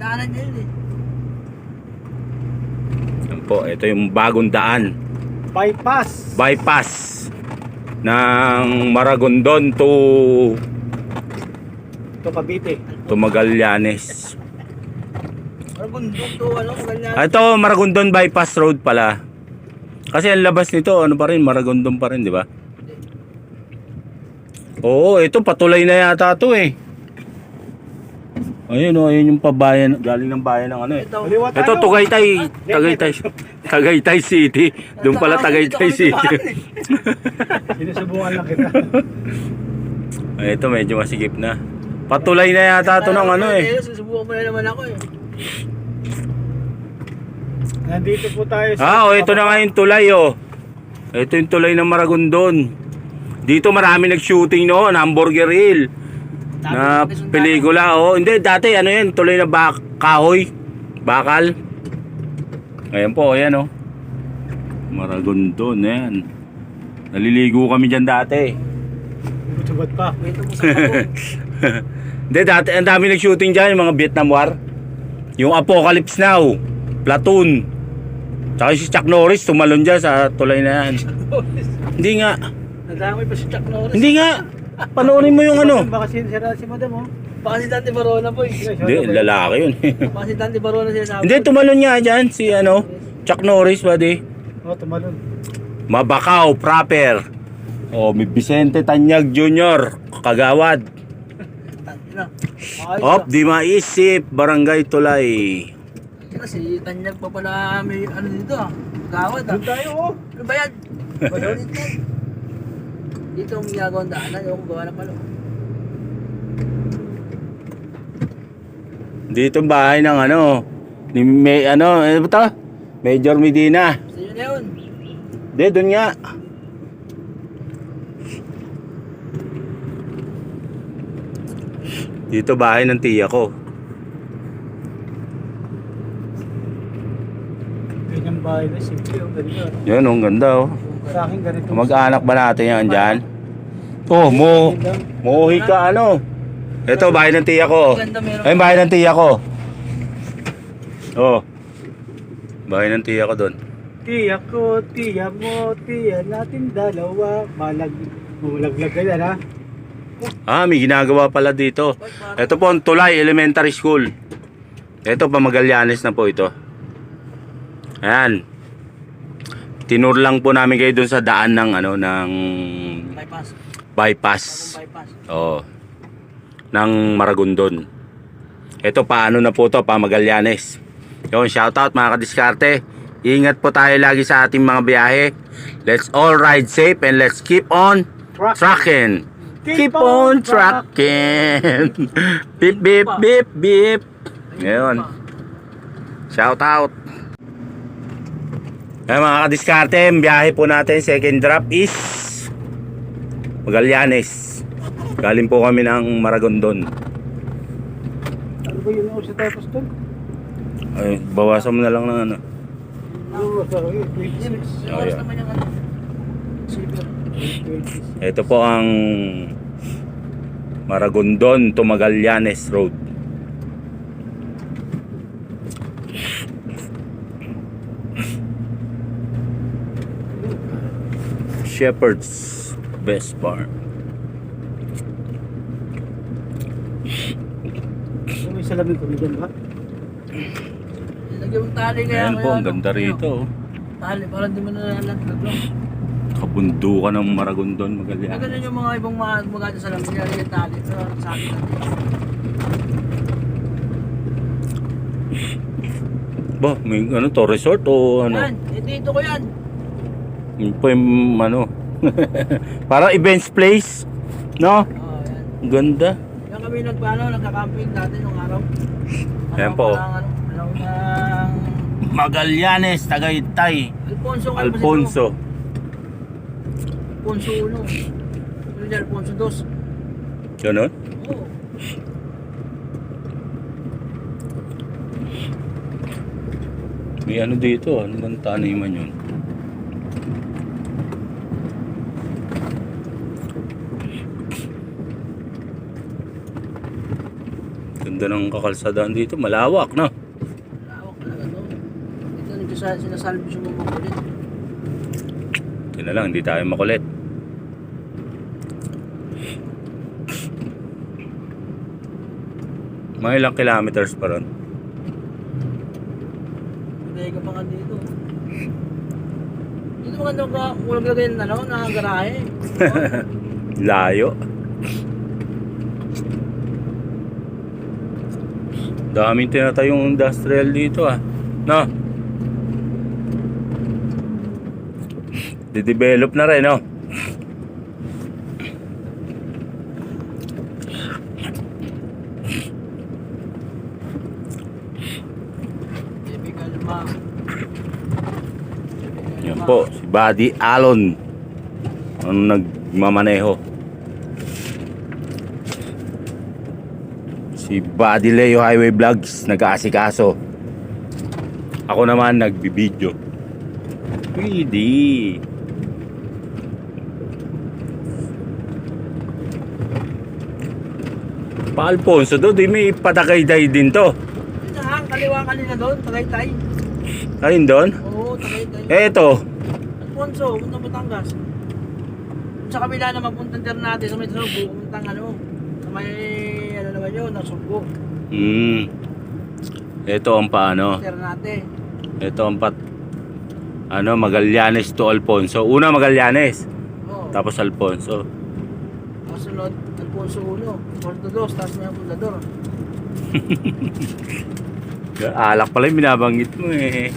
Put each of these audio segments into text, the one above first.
Daanan yun eh. Yan po, ito yung bagong daan. Bypass. Bypass ng Maragondon to Ito Cavite. to Magallanes. Parang bundok to, ano, ganyan. Ah, Ito, Maragondon Bypass Road pala. Kasi ang labas nito, ano pa rin, Maragondon pa rin, di ba? Oo, ito patulay na yata to eh. Ayun oh, ayun yung pabayan, galing ng bayan ng ano eh. Ito. Ito Tagaytay, Tagaytay, Tagaytay City. Doon pala Tagaytay City. Sinusubukan lang kita. Ay, ito medyo masikip na. Patulay na yata to ng ano eh. Susubukan mo na naman ako eh. Nandito po tayo Ah, oh, ito na nga yung tulay oh. Ito yung tulay ng Maragondon. Dito marami nag-shooting noon, Hamburger Hill. Na pelikula oh. Hindi, dati ano yan, tulay na bak kahoy. Bakal. Ayan po, ayan oh. Maragondon, ayan. Naliligo kami dyan dati. Subat pa. Hindi, dati ang dami nag-shooting dyan, yung mga Vietnam War. Yung Apocalypse Now, Platoon. Tsaka si Chuck Norris tumalon dyan sa tulay na yan. Hindi nga. Nadamay pa si Chuck Norris. Hindi nga. Panoorin mo yung ano. Baka si, si, si madam oh. Baka si Dante Barona po eh. Hindi, lalaki yun. Baka si Dante Barona siya sabi. Hindi, tumalon nga dyan si ano, Chuck Norris, buddy. Oh, tumalon. Mabakaw, proper. Oh, may Vicente Tanyag Jr. Kagawad. Op, di maisip, Barangay Tulay. Kasi Tanyag pa pala may ano dito ah. Gawad ah. Doon tayo oh. Ano ba yan? Balonit yan. Dito ang ginagawa ang daanan. Yung gawa na pala. Dito ang bahay ng ano, ni may ano, ano ba to? Major Medina. Sa inyo na yun. Hindi, doon nga. Dito bahay ng tiya ko. Ganyan bahay na simple oh. Yan, ang ganda oh. Sa akin ganito. Mag-anak ba natin yan dyan? Oh, mo. Muhi ka ano. Ito, bahay ng tiya ko. Ayun, bahay ng tiya ko. Oh. Bahay ng tiya ko doon. Tiya ko, tiya mo, tiya natin dalawa. Malag, malaglag ka yan ha. Ah, may ginagawa pala dito. Ito po ang Tulay Elementary School. Ito pa Magallanes na po ito. Ayan. Tinur lang po namin kayo doon sa daan ng ano ng Bypass. bypass. Bypass. Oo. Ng Maragondon. Ito paano na po to pa Magallanes. Yon, shout out mga kadiskarte. Ingat po tayo lagi sa ating mga biyahe. Let's all ride safe and let's keep on Truck. trucking. Keep on trucking. beep beep beep beep. Ngayon. Shout out. Ay mga kadiskarte, ang biyahe po natin second drop is Magallanes. Galing po kami ng Maragondon. Ano ba yun oh, sa tapos doon? Ay, bawasan mo na lang ng ano. Oo, sorry. Hindi, 26. yung oras naman yung ano. Silver. 26. Ito po ang Maragondon to Magallanes Road. Shepherd's Best Bar. Ano may salamin ko dyan ba? Lagyan mong tali kaya. Ayan po, kaya ang ano, ganda rito. oh. Tali, parang di mo na nalaglag lang. Kabundukan ng Maragondon, Kaya Magallanes. ganun yung mga ibang mga mga sa lang, nilagyan yung tali. Pero sa akin lang. Ba, may ano to, resort o ano? Yan, eh, dito ko yan. Yun po yung ano. Parang events place. No? Oh, yan. Ganda. Yan kami nagpaano, nagka-camping dati nung araw. Yan po. Parang, ano, ano, ng Magallanes, Tagaytay. Alfonso. ano ba Alfonso. Alfonso 1. Ano Alfonso 2. Ganun? Oo. May ano dito, ano bang taniman yun? Ganda ng kakalsadaan dito. Malawak, no? Lawak talaga to. Ito nagsasa- sinasalvage yung mga kulit. Yun na lang, hindi tayo makulit. Mga ilang kilometers pa ron. Hindi ka pa nga dito. Dito maganda ka, walang lagay ng ano, na garahe. Layo. Daming tinatayong industrial dito ah. No? Didevelop na rin, ma. Yan po, si Buddy Alon. Ang nagmamaneho. Si Buddy Leo Highway Vlogs, nag-aasikaso. Ako naman, nagbibideo. Pwede. Pa Alfonso do, di may patakayday din to. Ha, kaliwa kanina doon, Tagaytay. Ayun doon. Oo, Tagaytay. Eh, ito. Alfonso, punta Batangas. Sa kabila na mapuntang Ternate, sa may Subo, puntang ano, sa may, na Subo, Hmm. Ito ang paano. Ternate. Ito ang pat ano Magallanes to Alfonso. Una Magallanes, Oo. tapos Alfonso. Kasunod, Alfonso 1, Porto 2, tapos may Fundador. Alak pala yung binabanggit mo eh.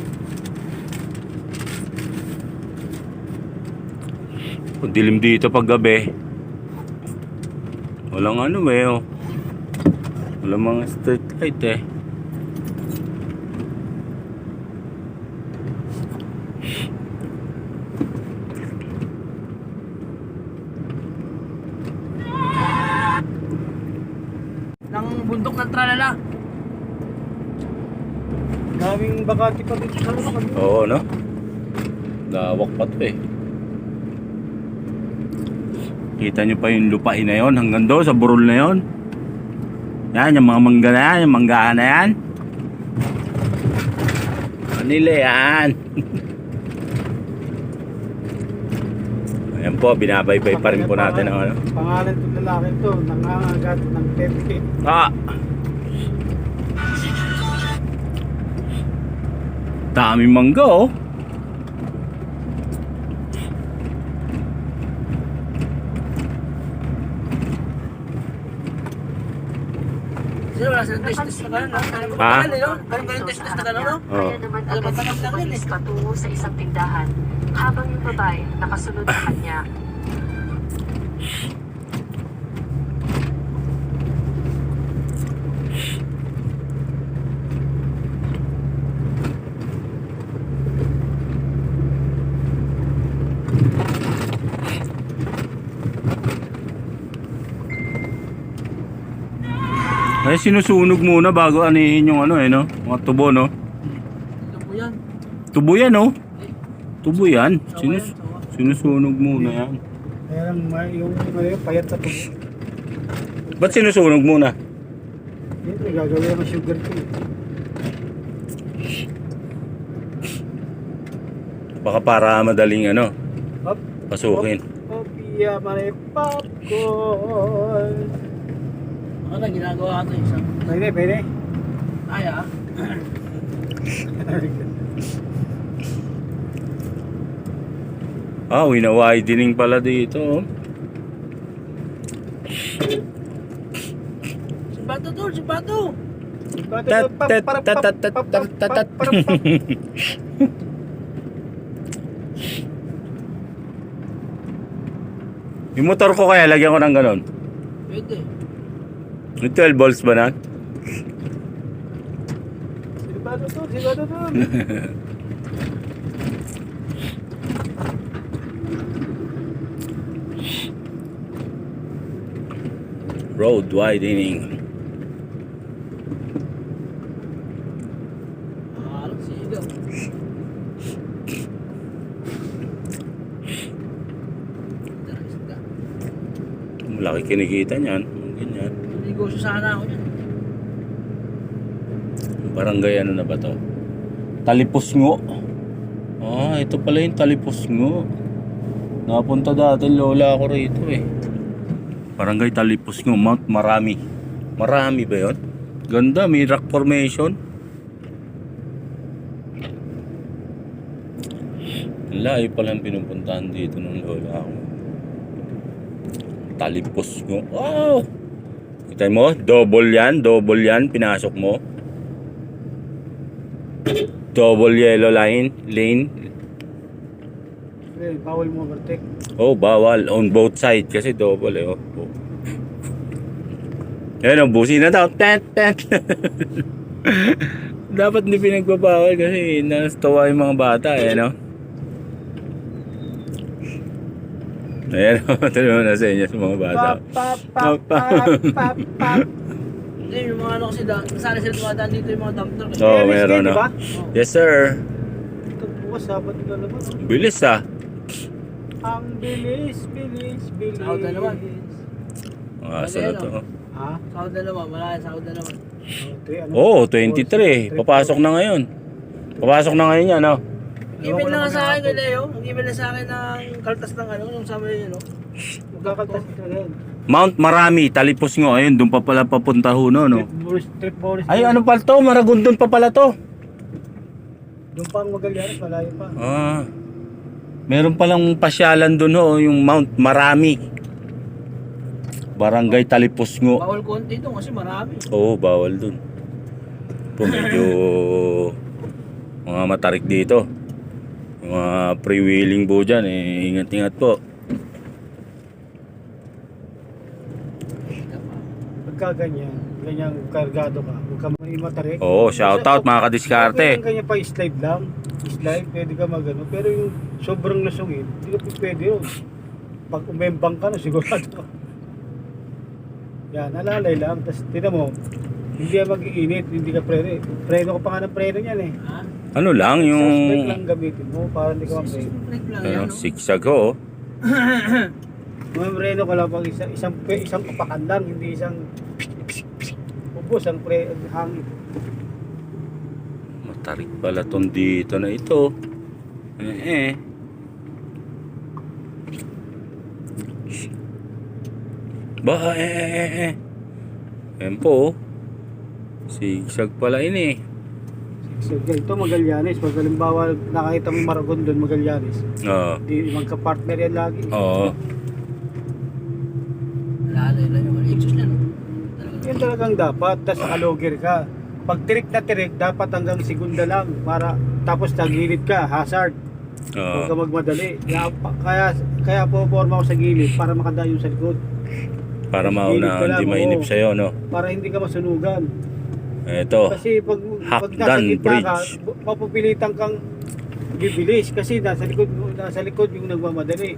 Dilim dito pag gabi. Walang ano eh oh. Walang mga street light eh. Ng bundok ng Tralala. Daming bakati pa dito sa lupa. Oo no? Lawak pa to eh. Kita nyo pa yung lupain na yon hanggang doon sa burol na yon. Yan, yung mga mangga na yan, yung manggahan na yan. Manila yan. Ayan po, binabaybay pa rin po natin ang ano. Pangalan itong lalaki to, nangangagat ng pepke. Ah! Daming mangga oh. Silang test-test na gano'n, no? Ha? no? Ganun ganun test-test na gano'n, no? Oh. Kaya naman agad tanong si lang yun polis eh. patungo sa isang tindahan habang yung babae nakasunod sa kanya. Ay, sinusunog muna bago anihin yung ano eh, no? Mga tubo, no? Po yan. Tubo yan, no? Tubo yan. Sinus sinusunog muna yan. Kaya lang may- yung may payat sa tubo. Ba't sinusunog muna? Dito, gagawin ng sugar cane. Baka para madaling ano, Hop, pasukin. Opia mare popcorn. Ano na, ginagawa ito isang... Pwede, pwede. Ay, ah. Ah, wina-widening pala dito. oh. Si Bato to, si Bato. Tat, tat, tat, tat, tat, tat, tat, tat. Yung motor ko kaya, lagyan ko ng ganun. Pwede. May 12 volts ba na? Sigurado to, sigurado to. Road widening. Malaki kinikita niyan. Sana ako dyan. Barangay ano na ba to? Talipusngo. Ah, ito pala yung Talipusngo. Napunta dati lola ako rito eh. Barangay Talipusngo, Mount Marami. Marami ba yon? Ganda, may rock formation. Layo pala ang pinupuntahan dito ng lola ko. Talipusngo. Wow! Kita mo, double yan, double yan, pinasok mo. Double yellow line, lane. Eh, bawal mo overtake. Oh, bawal. On both side kasi double eh. Oh. Ayan, oh, busi na daw. Tet, tet. Dapat hindi pinagbabawal kasi nastawa yung mga bata eh, no? Ayan, oh, mo na sa inyo sa mga bata. Pap, pap, pap, pap, pap, pap. Hindi, yung mga ano kasi, sana sila dumadaan dito yung mga dump truck. eh. Oh, meron di no. ba? Yes, sir. Ito bukas, sabat na naman. Bilis ah. Ang bilis, bilis, bilis. Sahod na naman. Ang asa na to. Ha? Sahod na naman, wala yan, sahod na naman. Ano? Oo, oh, 23. Papasok na ngayon. Papasok na ngayon yan, no? Email na nga sa akin kay Leo. Ang email na sa akin ng kaltas ng ano, yung sabi yun, no? Magkakaltas ka rin. Mount Marami, Talipos ngo. Ayun, doon pa pala papunta ho, no? no? Trip Boris, trip Boris. Ay, ano pala to? Maragondon pa pala to. Doon pa ang Magallanes, malayo pa. Ah. Meron palang pasyalan doon ho, yung Mount Marami. Barangay Talipos ngo. Bawal konti doon kasi marami. Oo, bawal doon. Po, medyo mga matarik dito. Mga pre-wheeling po dyan, eh, ingat-ingat po. Pagka ganyan, ganyang kargado ka, huwag ka may matarik. Oo, shoutout mga kadiskarte. Kung ganyan pa, slide lang. Slide, pwede ka magano. Pero yung sobrang lasungin, hindi ka pwede yun. Pag umembang ka na, sigurado ka. Yan, alalay lang. Tapos, tinan mo, hindi ka mag-iinit, hindi ka preno. Preno ko pa nga ng preno niyan eh. Ha? Ano lang, yung Suspect lang gamitin mo para hindi ka ma-preno. ano, yan, no? sigsag ho. Mga preno ko lang pag isang, isang, isang kapakan lang, hindi isang ubos ang pre, hangin. Matarik pala tong dito na ito. Eh eh. Ba eh eh eh eh. Ayan po. oh. Sigsag pala ini. So, ito Magallanes, pag halimbawa nakakita mo Maragon doon, Magallanes, Oo. di magka-partner yan lagi. Oo. Lalay lang yung exhaust niya, no? Talaga. Yan talagang dapat, tapos nakalogger ka. Pag tirik na tirik, dapat hanggang segunda lang para tapos tagilid ka, hazard. Huwag ka Oo. magmadali. Kaya, pa- kaya, kaya po forma ako sa gilid para makadayo sa likod. Para mauna hindi mainip sa'yo, no? Para hindi ka masunugan. Ito. Kasi pag, pag nasa Hakdan gitna ka, Bridge. bu- mapupilitan kang bibilis kasi nasa likod, nasa likod yung nagmamadali.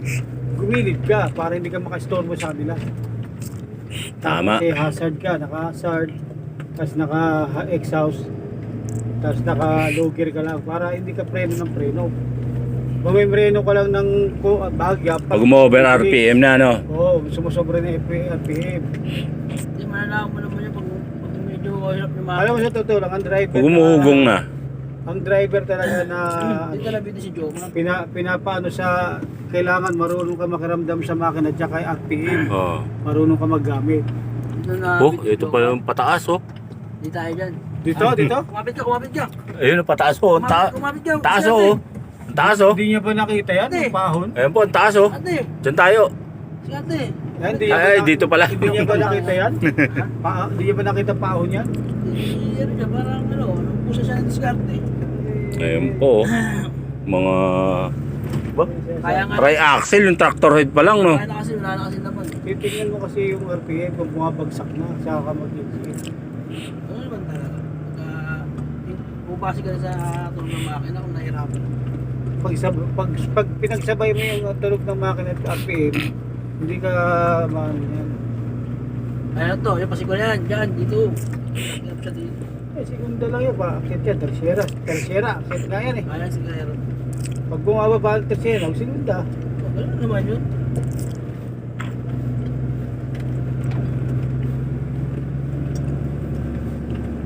Gumilid ka para hindi ka makastorbo sa kanila. Tama. Kasi hazard ka, naka-hazard, tapos naka-exhaust, tapos naka-logger ka lang para hindi ka preno ng preno. Mamimreno ka lang ng ko- bagya. Pag umo-over RPM na, no? Oo, sumusobra na FP- RPM. Hindi, malalaman mo naman yun pag, medyo hirap yung mga... Alam mo sa totoo lang, ang driver Pag umuugong na. Ang driver talaga na Hindi ka nabiti si Joe. Pina, pinapaano sa kailangan marunong ka makiramdam sa makina at saka RPM. Oo. Marunong ka maggamit. Dito na... Oh, ito pa yung pataas, oh. Hindi tayo dyan. Dito, dito. Kumapit ka, kumapit ka. Ayun, pataas, oh. Ta- kumapit ka. taas, oh. Ang taas, oh. Hindi niya ba nakita yan? Yung pahon? Ayun po, ang taas, oh. Diyan tayo. Si ate. Yan, hindi niya ba Ay, dito pala. Hindi niya ba nakita yan? pa, hindi niya ba nakita pahon yan? Si ano siya, parang ano, nung pusa siya ng diskarte. Ayun po. Mga... Ba? Kaya nga. Tri-axle, yung tractor head pa lang, no? Kaya na kasi, wala na kasi naman. Titingnan mo kasi yung RPM kung bumabagsak na, saka ka mag-exit. Ano naman talaga? Pag, uh, bumasi ka na sa tulong ng makina kung nahirapan. Pag, pag, pag pinagsabay mo yung tunog ng makina at RPM, hindi ka maano yan. Ayan to, yung pasigol yan, dyan, dito. Hirap siya dito. Eh, segunda lang yun, ba? Akit yan, tersyera. Tersyera, akit nga yan eh. Ayan si Kaya. Pag bumababa ang tersyera, segunda. Ano naman yun?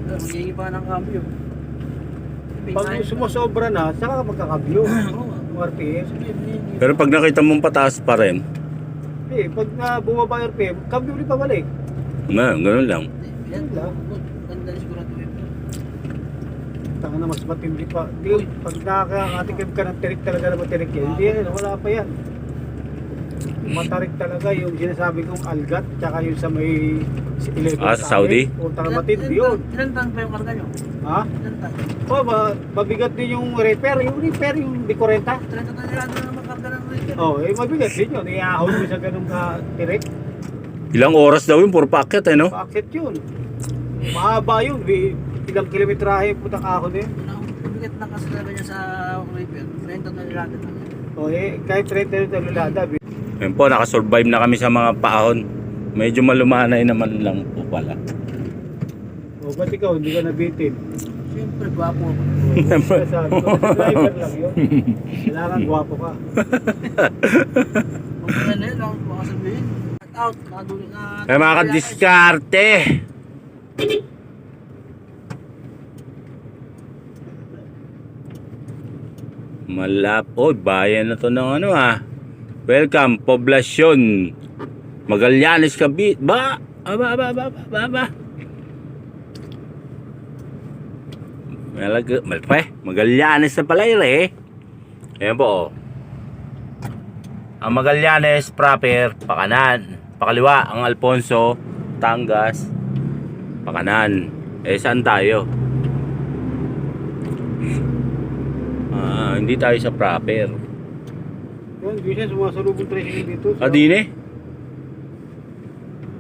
Magiging pa ng cambio. Pag sumusobra na, saka ka magkakabyo. Oo. Yung RPM. Pero pag nakita mong pataas pa rin, Eh, pag na bumaba yung RPM, kabyo ulit pabalik. na, ganun lang. Yan lang. Ganda na na mas matindi pa. Di, pag nakakatikim ka ng tirik talaga na matirik yan, hindi yan, wala pa yan. Matarik talaga yung sinasabi kong algat, tsaka yung sa may si 11 Ah, sa Saudi? Puntang matindi yun. Ilan tan pa yung karga nyo? Ha? Ilan tan? Oh, ma mabigat din yung repair. Yung repair, yung D40. 30 tan nila repair. Oh, eh mabigat din yun. Iahon mo sa ganung ka tirik. Ilang oras daw yun, puro packet eh, no? Paakit yun. Mahaba yun. Bi- Ilang kilometrahe yung putang ahon eh. Mabigat na kasi talaga niya sa repair. 30 tan nila doon. Oh, eh, kahit 30 yung talulada. bi- Ayun po, nakasurvive na kami sa mga paahon. Medyo malumanay naman lang po pala. Oh, ba't ikaw hindi ka nabitin? Siyempre, gwapo ako. Ko, driver lang yun. Kailangan gwapo ka. Kung ano yun, ako baka sabihin. Cut out, nakaduli na. Ay mga kadiskarte! Malap. Oh, bayan na to ng ano ah. Welcome, poblasyon. Magallanes Cavite. Ba? Aba, aba, aba, aba, aba, aba. Malag, malpe, Magallanes na pala yun eh. Ayan po oh. Ang Magallanes proper, pakanan. Pakaliwa, ang Alfonso, Tangas, pakanan. Eh, saan tayo? Ah, hindi tayo sa proper. Yun, bisa sumasalubong tricycle dito. Ah, di ne?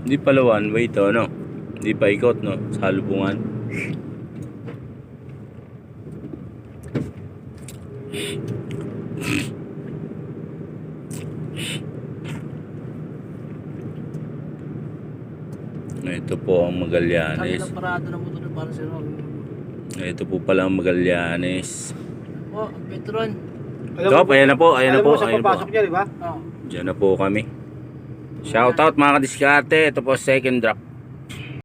Hindi pala one way to, no? Hindi pa ikot, no? Sa halubungan. Ito ang Magallanes. Kabilang parado ng motor para sa Rock. Ito po pala ang Magallanes. Oh, ang Petron. Top, ayan na po, ayan na alam po, mo sa ayan na po. papasok niya, di ba? Oh. Diyan na po kami. Shoutout mga kadiskarte. Ito po second drop.